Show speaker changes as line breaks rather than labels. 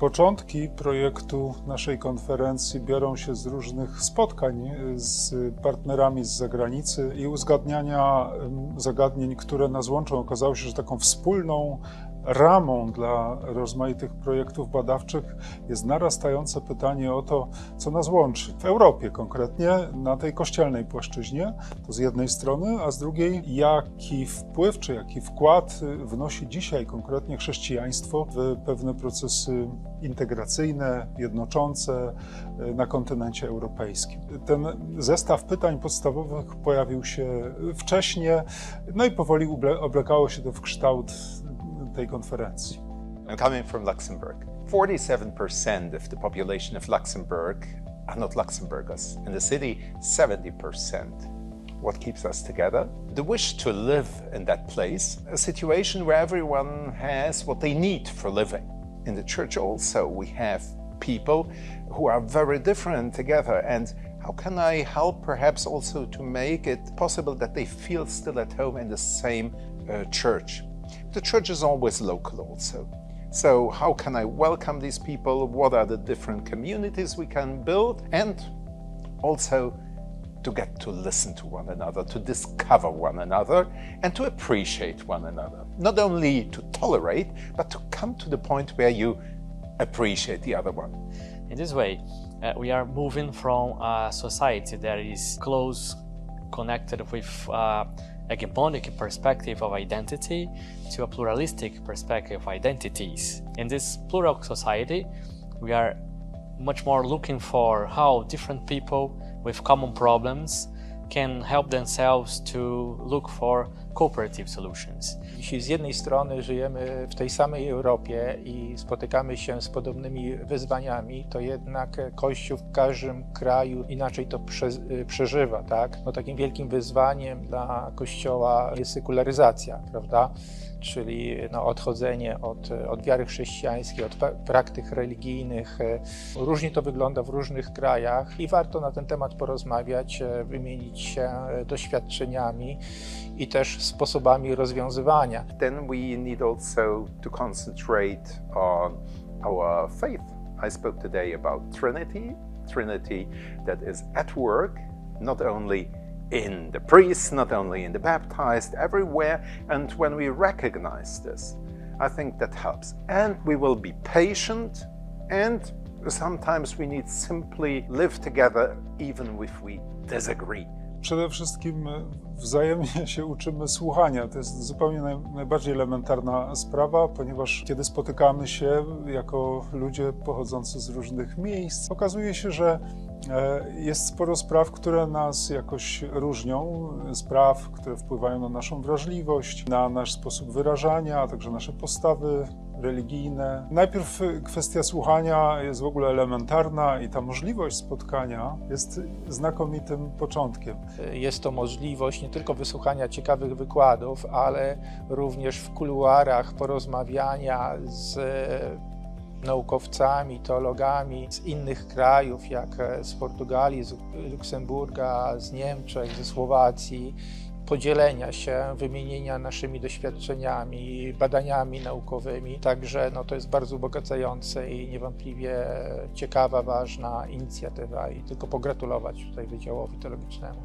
Początki projektu naszej konferencji biorą się z różnych spotkań z partnerami z zagranicy i uzgadniania zagadnień, które nas łączą. Okazało się, że taką wspólną ramą dla rozmaitych projektów badawczych jest narastające pytanie o to, co nas łączy w Europie konkretnie, na tej kościelnej płaszczyźnie, to z jednej strony, a z drugiej, jaki wpływ czy jaki wkład wnosi dzisiaj konkretnie chrześcijaństwo w pewne procesy integracyjne, jednoczące y, na kontynencie europejskim. Ten zestaw pytań podstawowych pojawił się wcześniej, no i powoli oblekało się to w kształt tej konferencji.
I'm coming from Luxembourg. 47% of the population of Luxembourg are not Luxembourgers. In the city, 70%. What keeps us together? The wish to live in that place, a situation where everyone has what they need for living. In the church, also, we have people who are very different together. And how can I help perhaps also to make it possible that they feel still at home in the same uh, church? The church is always local, also. So, how can I welcome these people? What are the different communities we can build? And also to get to listen to one another, to discover one another, and to appreciate one another. Not only to tolerate, but to come to the point where you appreciate the other one.
In this way, uh, we are moving from a society that is close connected with uh, a hegemonic perspective of identity to a pluralistic perspective of identities. In this plural society, we are much more looking for how different people with common problems can help themselves to look for cooperative solutions.
Jeśli z jednej strony żyjemy w tej samej Europie i spotykamy się z podobnymi wyzwaniami, to jednak Kościół w każdym kraju inaczej to prze, przeżywa. Tak? No, takim wielkim wyzwaniem dla Kościoła jest sekularyzacja, prawda? czyli no, odchodzenie od, od wiary chrześcijańskiej, od pra- praktyk religijnych. Różnie to wygląda w różnych krajach i warto na ten temat porozmawiać, e, wymienić się e, doświadczeniami i też sposobami rozwiązywania.
Then we need also to concentrate on our faith. I spoke today about Trinity, Trinity that is at work, not only in the priests, not only in the baptized, everywhere. And when we recognize this, I think that helps. And we will be patient, and sometimes we need simply live together even if we disagree.
Przede wszystkim wzajemnie się uczymy słuchania. To jest zupełnie naj, najbardziej elementarna sprawa, ponieważ kiedy spotykamy się jako ludzie pochodzący z różnych miejsc, okazuje się, że jest sporo spraw, które nas jakoś różnią, spraw, które wpływają na naszą wrażliwość, na nasz sposób wyrażania, a także nasze postawy religijne. Najpierw kwestia słuchania jest w ogóle elementarna i ta możliwość spotkania jest znakomitym początkiem.
Jest to możliwość nie tylko wysłuchania ciekawych wykładów, ale również w kuluarach porozmawiania z naukowcami, teologami z innych krajów, jak z Portugalii, z Luksemburga, z Niemczech, ze Słowacji, podzielenia się, wymienienia naszymi doświadczeniami, badaniami naukowymi. Także no, to jest bardzo ubogacające i niewątpliwie ciekawa, ważna inicjatywa i tylko pogratulować tutaj Wydziałowi Teologicznemu.